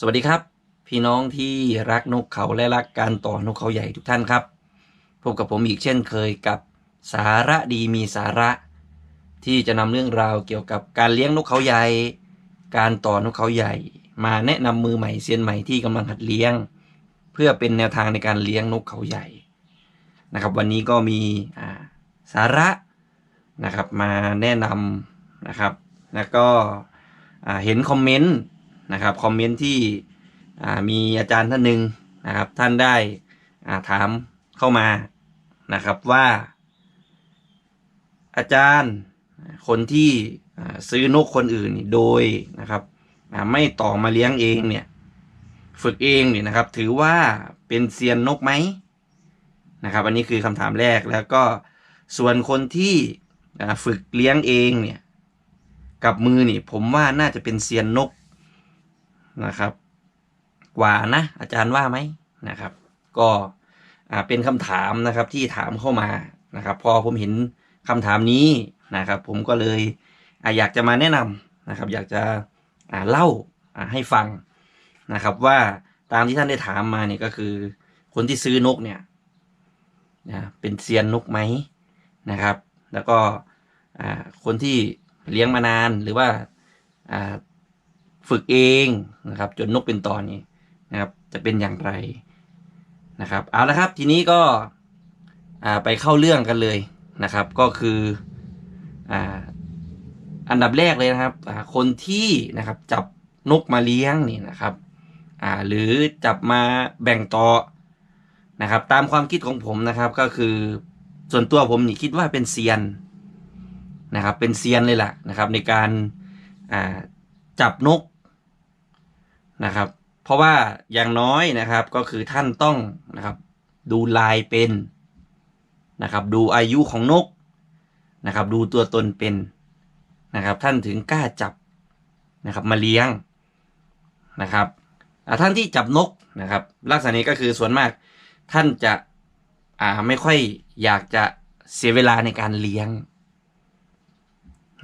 สวัสดีครับ พี่น้องที่รักนกเขาและรักการต่อนกเขาใหญ่ทุกท่านครับพบกับผมอีกเช่นเคยกับสาระดีมีสาระ ที่จะนำเรื่องราวเกี่ยวกับการเลี้ยงนกเขาใหญ่ การต่อนกเขาใหญ่ มาแนะนำมือใหม่เซียนใหม่ที่กำลังหัดเลี้ยง เพื่อเป็นแนวทางในการเลี้ยงนกเขาใหญ่นะครับ วันนี้ก็มีาสาระนะครับมาแนะนำนะครับ แล้วก็เห็นคอมเมนต์ นะครับคอมเมนต์ที่มีอาจารย์ท่านหนึ่งนะครับท่านได้าถามเข้ามานะครับว่า อาจารย์คนที่ซื้อนกคนอื่นโดยนะครับไม่ต่อมาเลี้ยงเองเนี่ยฝึกเองเนี่ยนะครับ ถือว่าเป็นเซียนนกไหมนะครับ อันนี้คือคำถามแรกแล้วก็ส่วนคนที่ฝึกเลี้ยงเองเนี่ยกับมือนี่ผมว่าน่าจะเป็นเซียนนก นะครับ กว่านะ อาจารย์ว่าไหมนะครับ ก็เป็นคำถามนะครับที่ถามเข้ามานะครับ พอผมเห็นคำถามนี้นะครับ ผมก็เลยอยากจะมาแนะนำนะครับ อยากจะเล่าให้ฟังนะครับ ว่าตามที่ท่านได้ถามมาเนี่ยก็คือ คนที่ซื้อนกเนี่ยนะเป็นเซียนนกไหมนะครับ แล้วก็คนที่เลี้ยงมานานหรือว่า ฝึกเองนะครับ จนนกเป็นตอนนี้นะครับ จะเป็นอย่างไรนะครับ เอาละครับทีนี้ก็ไปเข้าเรื่องกันเลยนะครับ ก็คืออ่าอันดับแรกเลยนะครับ คนที่นะครับจับนกมาเลี้ยงนี่นะครับ อ่า หรือจับมาแบ่งต่อนะครับ ตามความคิดของผมนะครับ ก็คือส่วนตัวผมนี่คิดว่าเป็นเซียนนะครับ เป็นเซียนเลยล่ะนะครับ ในการอ่าจับนก นะครับ เพราะว่าอย่างน้อยนะครับก็คือท่านต้องนะครับดูลายเป็นนะครับ ดูอายุของนกนะครับ ดูตัวตนเป็นนะครับ ท่านถึงกล้าจับนะครับ มาเลี้ยงนะครับท่านที่จับนกนะครับ ลักษณะนี้ก็คือส่วนมากท่านจะอ่าไม่ค่อยอยากจะเสียเวลาในการเลี้ยง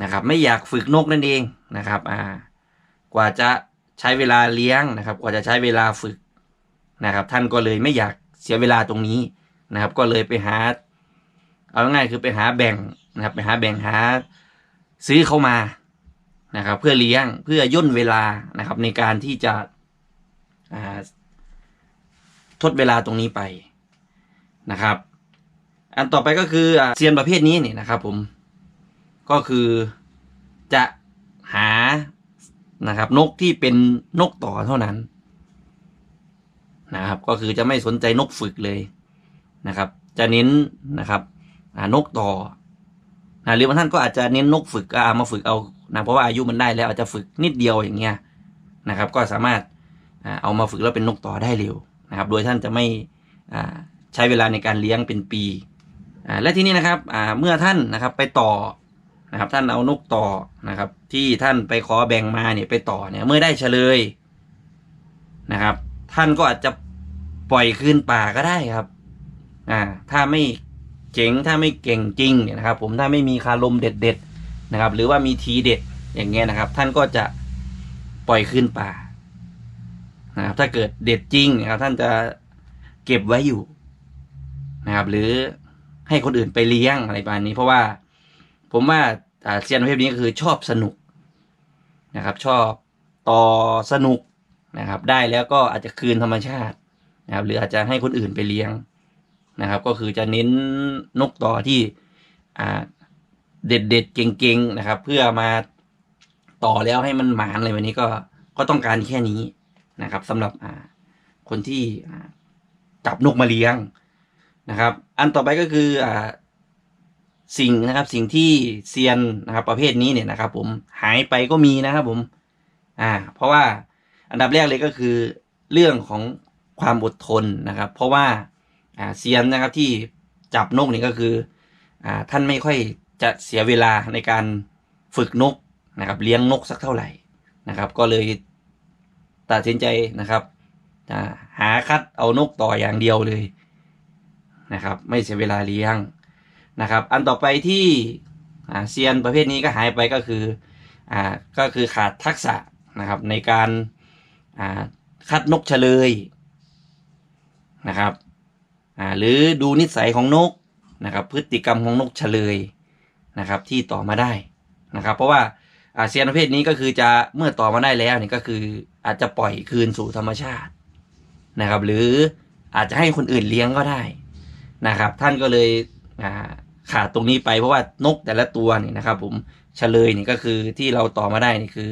นะครับ ไม่อยากฝึกนกนั่นเองนะครับ อ่ากว่าจะ ใช้เวลาเลี้ยงนะครับ กว่าจะใช้เวลาฝึกนะครับ ท่านก็เลยไม่อยากเสียเวลาตรงนี้นะครับ ก็เลยไปหา เอาง่ายคือไปหาแบ่งนะครับ ไปหาแบ่งหาซื้อเข้ามานะครับ เพื่อเลี้ยงเพื่อย่นเวลานะครับ ในการที่จะทดเวลาตรงนี้ไปนะครับ อันต่อไปก็คือเซียนประเภทนี้นี่นะครับ ผมก็คือจะหา นะครับ นกที่เป็นนกต่อเท่านั้น นะครับ ก็คือจะไม่สนใจนกฝึกเลยนะครับ จะเน้นนะครับนกต่อนะหรือบางท่านก็อาจจะเน้นนกฝึกเอามาฝึกเอานะเพราะว่าอายุมันได้แล้วอาจจะฝึกนิดเดียวอย่างเงี้ยนะครับ ก็สามารถเอามาฝึกแล้วเป็นนกต่อได้เร็วนะครับ โดยท่านจะไม่ใช้เวลาในการเลี้ยงเป็นปีและที่นี้นะครับเมื่อท่านนะครับไปต่อ นะครับ ท่านเอานกต่อนะครับ ที่ท่านไปขอแบ่งมาเนี่ยไปต่อเนี่ย เมื่อได้เฉลยนะครับ ท่านก็อาจจะปล่อยคืนป่าก็ได้ครับ อ่า ถ้าไม่เจ๋งถ้าไม่เก่งจริงเนี่ยนะครับ ผมถ้าไม่มีคารมเด็ดๆนะครับ หรือว่ามีทีเด็ดอย่างเงี้ยนะครับ ท่านก็จะปล่อยคืนป่านะครับ ถ้าเกิดเด็ดจริงนะครับ ท่านจะเก็บไว้อยู่นะครับ หรือให้คนอื่นไปเลี้ยงอะไรประมาณนี้เพราะว่า ผมว่าเซียนประเภทนี้ก็คือชอบสนุกนะครับ ชอบต่อสนุกนะครับ ได้แล้วก็อาจจะคืนธรรมชาตินะครับ หรืออาจจะให้คนอื่นไปเลี้ยงนะครับ ก็คือจะเน้นนกต่อที่เด็ดเด็ดเก่งๆนะครับ เพื่อมาต่อแล้วให้มันหมานอะไรแบบนี้ก็ก็ต้องการแค่นี้นะครับสำหรับคนที่จับนกมาเลี้ยงนะครับ อันต่อไปก็คืออ่า สิ่งนะครับสิ่งที่เซียนนะครับประเภทนี้เนี่ยนะครับ ผมหายไปก็มีนะครับผมอ่าเพราะว่าอันดับแรกเลยก็คือเรื่องของความอดทนนะครับ เพราะว่าอ่าเซียนนะครับที่จับนกนี่ก็คืออ่าท่านไม่ค่อยจะเสียเวลาในการฝึกนกนะครับ เลี้ยงนกสักเท่าไหร่นะครับ ก็เลยตัดสินใจนะครับอ่าหาคัดเอานกต่ออย่างเดียวเลยนะครับ ไม่เสียเวลาเลี้ยง นะครับ อันต่อไปที่เซียนประเภทนี้ก็หายไปก็คืออ่าก็คือขาดทักษะนะครับในการอ่าคัดนกเฉลยนะครับอ่าหรือดูนิสัยของนกนะครับ พฤติกรรมของนกเฉลยนะครับ ที่ต่อมาได้นะครับ เพราะว่าอาเซียนประเภทนี้ก็คือจะเมื่อต่อมาได้แล้วเนี่ยก็คืออาจจะปล่อยคืนสู่ธรรมชาตินะครับ หรืออาจจะให้คนอื่นเลี้ยงก็ได้นะครับ ท่านก็เลย ขาดตรงนี้ไปเพราะว่านกแต่ละตัวเนี่ยนะครับ ผมเฉลยนี่ก็คือที่เราต่อมาได้นี่คือ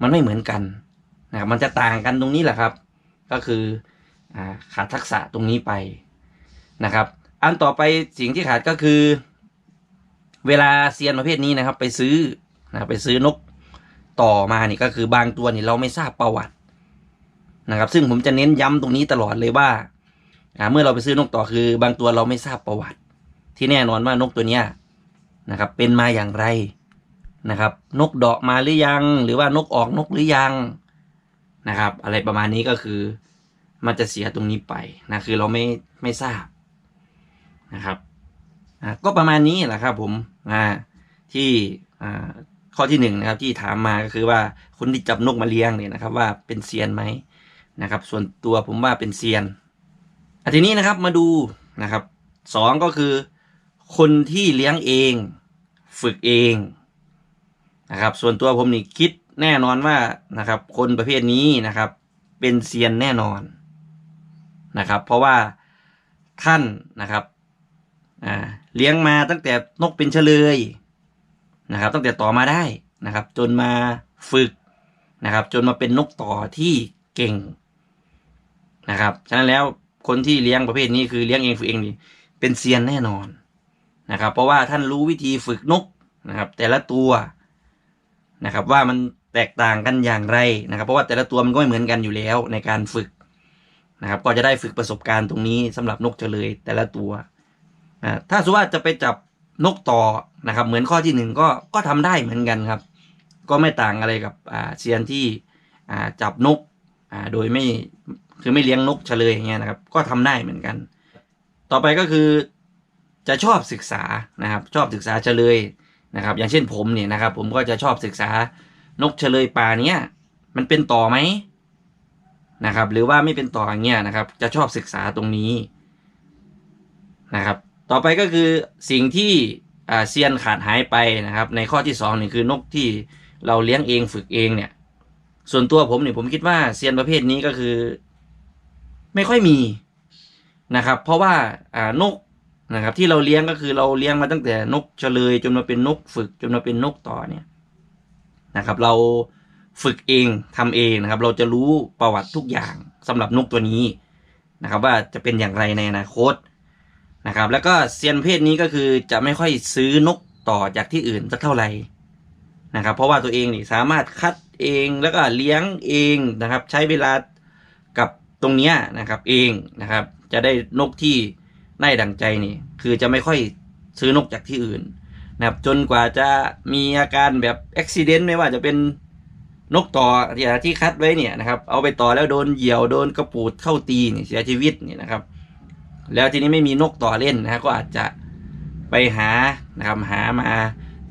มันไม่เหมือนกันนะครับมันจะต่างกันตรงนี้แหละครับ ก็คืออขาดทักษะตรงนี้ไปนะครับ อันต่อไปสิ่งที่ขาดก็คือ เวลาเซียนประเภทนี้นะครับ ไปซื้อนะไปซื้อนกต่อมานี่ก็คือบางตัวนี่เราไม่ทราบประวัตินะครับ ซึ่งผมจะเน้นย้ำตรงนี้ตลอดเลยว่าเมื่อเราไปซื้อนกต่อคือบางตัวเราไม่ทราบประวัติ ที่แน่นอนว่านกตัวเนี้ยนะครับ เป็นมาอย่างไรนะครับ นกเดาะมาหรือยัง หรือว่านกออกนกหรือยังนะครับ อะไรประมาณนี้ก็คือ มันจะเสียตรงนี้ไปนะคือเราไม่ไม่ทราบนะครับก็ประมาณนี้แหละครับผมอ่าที่ข้อที่หนึ่งนะครับที่ถามมาก็คือว่าคนที่จับนกมาเลี้ยงเนี่ยนะครับว่าเป็นเซียนไหมนะครับ ส่วนตัวผมว่าเป็นเซียนอะทีนี้นะครับมาดูนะครับสองก็คือ คนที่เลี้ยงเอง ฝึกเองนะครับ ส่วนตัวผมนี่คิดแน่นอนว่านะครับ คนประเภทนี้นะครับ เป็นเซียนแน่นอนนะครับ เพราะว่าท่านนะครับอ่าเลี้ยงมาตั้งแต่นกเป็นเฉลยนะครับ ตั้งแต่ต่อมาได้นะครับ จนมาฝึกนะครับ จนมาเป็นนกต่อที่เก่งนะครับ ฉะนั้นแล้วคนที่เลี้ยงประเภทนี้คือเลี้ยงเองฝึกเองนี่เป็นเซียนแน่นอน นะครับ เพราะว่าท่านรู้วิธีฝึกนกนะครับ แต่ละตัวนะครับ ว่ามันแตกต่างกันอย่างไรนะครับ เพราะว่าแต่ละตัวมันก็ไม่เหมือนกันอยู่แล้วในการฝึกนะครับ ก็จะได้ฝึกประสบการณ์ตรงนี้สำหรับนกเฉลยแต่ละตัวอ่าถ้าสมมติว่าจะไปจับนกต่อนะครับ เหมือนข้อที่หนึ่งก็ก็ทำได้เหมือนกันครับ ก็ไม่ต่างอะไรกับอ่าเซียนที่อ่าจับนกอ่าโดยไม่คือไม่เลี้ยงนกเฉลยอย่างเงี้ยนะครับ ก็ทำได้เหมือนกัน ต่อไปก็คือ จะชอบศึกษานะครับ ชอบศึกษาเฉลยนะครับ อย่างเช่นผมเนี่ยนะครับ ผมก็จะชอบศึกษานกเฉลยป่าเนี้ยมันเป็นต่อไหมนะครับ หรือว่าไม่เป็นต่ออย่างเงี้ยนะครับ จะชอบศึกษาตรงนี้นะครับ ต่อไปก็คือสิ่งที่เซียนขาดหายไปนะครับ ในข้อที่สองนี่คือนกที่เราเลี้ยงเองฝึกเองเนี่ย ส่วนตัวผมเนี่ยผมคิดว่าเซียนประเภทนี้ก็คือ ไม่ค่อยมีนะครับ เพราะว่านก นะครับ ที่เราเลี้ยงก็คือเราเลี้ยงมาตั้งแต่นกเฉลยจนมาเป็นนกฝึกจนมาเป็นนกต่อเนี่ยนะครับ เราฝึกเองทำเองนะครับ เราจะรู้ประวัติทุกอย่างสำหรับนกตัวนี้นะครับ ว่าจะเป็นอย่างไรในอนาคตนะครับ แล้วก็เซียนเพศนี้ก็คือจะไม่ค่อยซื้อนกต่อจากที่อื่นสักเท่าไหร่นะครับ เพราะว่าตัวเองนี่สามารถคัดเองแล้วก็เลี้ยงเองนะครับ ใช้เวลากับตรงเนี้ยนะครับเองนะครับ จะได้นกที่ได้ดังใจนี่ คือจะไม่ค่อยซื้อนกจากที่อื่นนะครับจนกว่าจะมีอาการแบบอุบิเหตุไม่ว่าจะเป็นนกต่อที่ที่คัดไว้เนี่ยนะครับ เอาไปต่อแล้วโดนเหยี่ยวโดนกระปูดเข้าตีนี่เสียชีวิตนี่นะครับ แล้วทีนี้ไม่มีนกต่อเล่นนะก็อาจจะไปหานะครับหามา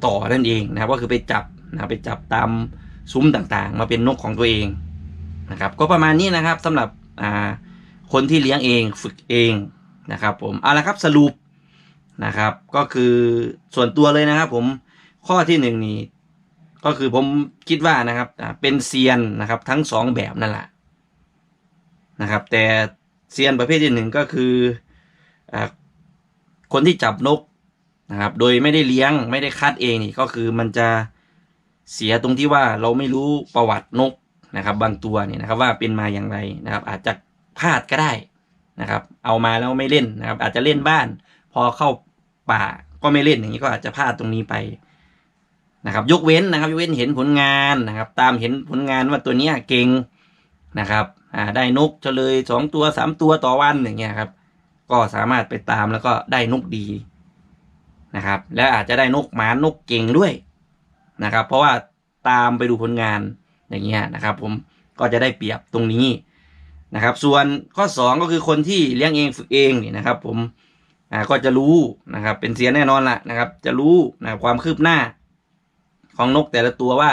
ต่อนั่นเองนะครับก็คือไปจับนะบไปจับตามซุ้มต่างๆ มาเป็นนกของตัวเองนะครับ ก็ประมาณนี้นะครับสำหรับคนที่เลี้ยงเองฝึกเองนะครับ ผมเอาละครับสรุป นะครับ ก็คือส่วนตัวเลยนะครับผมข้อที่หนึ่งนี่ก็คือผมคิดว่านะครับเป็นเซียนนะครับทั้งสองแบบนั่นแหละนะครับ แต่เซียนประเภทที่หนึ่งก็คืออคนที่จับนกนะครับ โดยไม่ได้เลี้ยงไม่ได้คัดเองนี่ก็คือมันจะเสียตรงที่ว่าเราไม่รู้ประวัตินกนะครับ บางตัวเนี่ยนะครับว่าเป็นมาอย่างไรนะครับ อาจจะพลาดก็ได้นะครับ เอามาแล้วไม่เล่นนะครับ อาจจะเล่นบ้าน พอเข้า ป่าก็ไม่เล่นอย่างนี้ก็อาจจะพลาดตรงนี้ไปนะครับ ยกเว้นนะครับ ยกเว้นเห็นผลงานนะครับ ตามเห็นผลงานว่าตัวเนี้ยเก่งนะครับอ่าได้นกเฉลยสองตัวสามตัวต่อวันอย่างเงี้ยครับ ก็สามารถไปตามแล้วก็ได้นกดีนะครับ และอาจจะได้นกหมานกเก่งด้วยนะครับ เพราะว่าตามไปดูผลงานอย่างเงี้ยนะครับ ผมก็จะได้เปรียบตรงนี้นะครับ ส่วนข้อสองก็คือคนที่เลี้ยงเองฝึกเองนี่นะครับ ผม อ่าก็จะรู้นะครับ เป็นเสียแน่นอนละนะครับ จะรู้นะความคืบหน้า ของนกแต่ละตัวว่า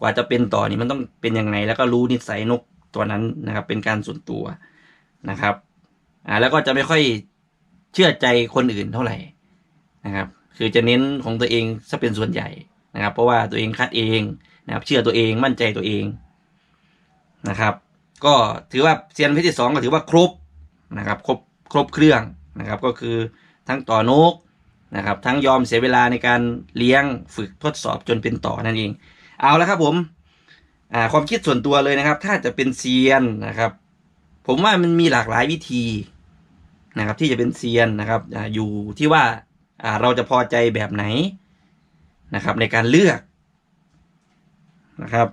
กว่าจะเป็นต่อนี่มันต้องเป็นยังไง แล้วก็รู้นิสัยนกตัวนั้นนะครับ เป็นการส่วนตัวนะครับอ่าแล้วก็จะไม่ค่อยเชื่อใจคนอื่นเท่าไหร่นะครับ คือจะเน้นของตัวเองซะเป็นส่วนใหญ่นะครับ เพราะว่าตัวเองคัดเองนะครับ เชื่อตัวเองมั่นใจตัวเองนะครับ ก็ถือว่าเซียนเพชรที่สองก็ถือว่าครบนะครับ ครบครบเครื่อง นะครับก็คือทั้งต่อนกนะครับทั้งยอมเสียเวลาในการเลี้ยงฝึกทดสอบจนเป็นต่อนั่นเอง เอาและครับผมความคิดส่วนตัวเลยนะครับ ถ้าจะเป็นเซียนนะครับ ผมว่ามันมีหลากหลายวิธีนะครับ ที่จะเป็นเซียนนะครับออยู่ที่ว่าเราจะพอใจแบบไหนนะครับ ในการเลือกนะครับ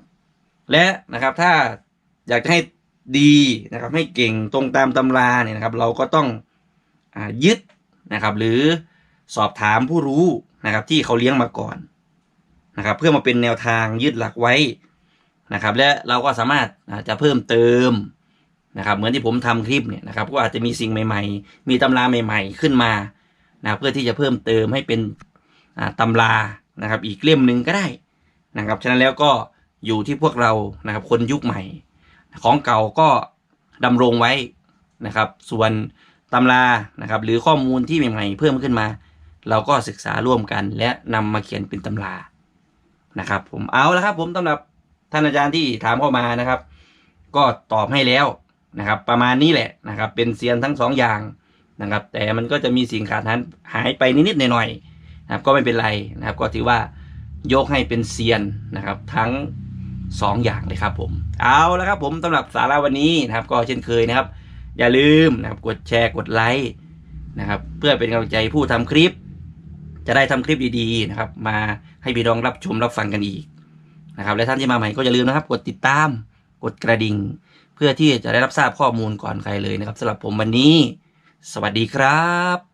และนะครับถ้าอยากจะให้ดีนะครับ ให้เก่งตรงตามตำราเนี่ยนะครับ เราก็ต้อง ยึดนะครับ หรือสอบถามผู้รู้นะครับ ที่เขาเลี้ยงมาก่อนนะครับ เพื่อมาเป็นแนวทางยึดหลักไว้นะครับ และเราก็สามารถจะเพิ่มเติมนะครับ เหมือนที่ผมทำคลิปเนี่ยนะครับ ก็อาจจะมีสิ่งใหม่ๆ มีตำราใหม่ ๆ ขึ้นมานะเพื่อที่จะเพิ่มเติมให้เป็นอ่าตำรานะครับ อีกเล่มหนึ่งก็ได้นะครับ ฉะนั้นแล้วก็อยู่ที่พวกเรานะครับ คนยุคใหม่ ของเก่าก็ดำรงไว้นะครับ ส่วน ตำรานะครับ หรือข้อมูลที่ใหม่ๆเพิ่มขึ้นมา เราก็ศึกษาร่วมกัน และนำมาเขียนเป็นตำรานะครับ ผมเอาแล้วครับ ผมสำหรับท่านอาจารย์ที่ถามเข้ามานะครับ ก็ตอบให้แล้วนะครับ ประมาณนี้แหละนะครับ เป็นเซียนทั้งสองอย่างนะครับ แต่มันก็จะมีสิ่งขาดหายหายไปนิดๆหน่อยๆนะครับ ก็ไม่เป็นไรนะครับ ก็ถือว่ายกให้เป็นเซียนนะครับ ทั้งสองอย่างเลยครับผม เอาแล้วครับผมสำหรับสาระวันนี้นะครับ ก็เช่นเคยนะครับ อย่าลืมนะครับกดแชร์กดไลค์นะครับ เพื่อเป็นกำลังใจผู้ทำคลิป จะได้ทำคลิปดีๆนะครับ มาให้พี่น้องรับชมรับฟังกันอีกนะครับ และท่านที่มาใหม่ก็อย่าลืมนะครับ กดติดตาม กดกระดิ่ง เพื่อที่จะได้รับทราบข้อมูลก่อนใครเลยนะครับสำหรับผมวันนี้ สวัสดีครับ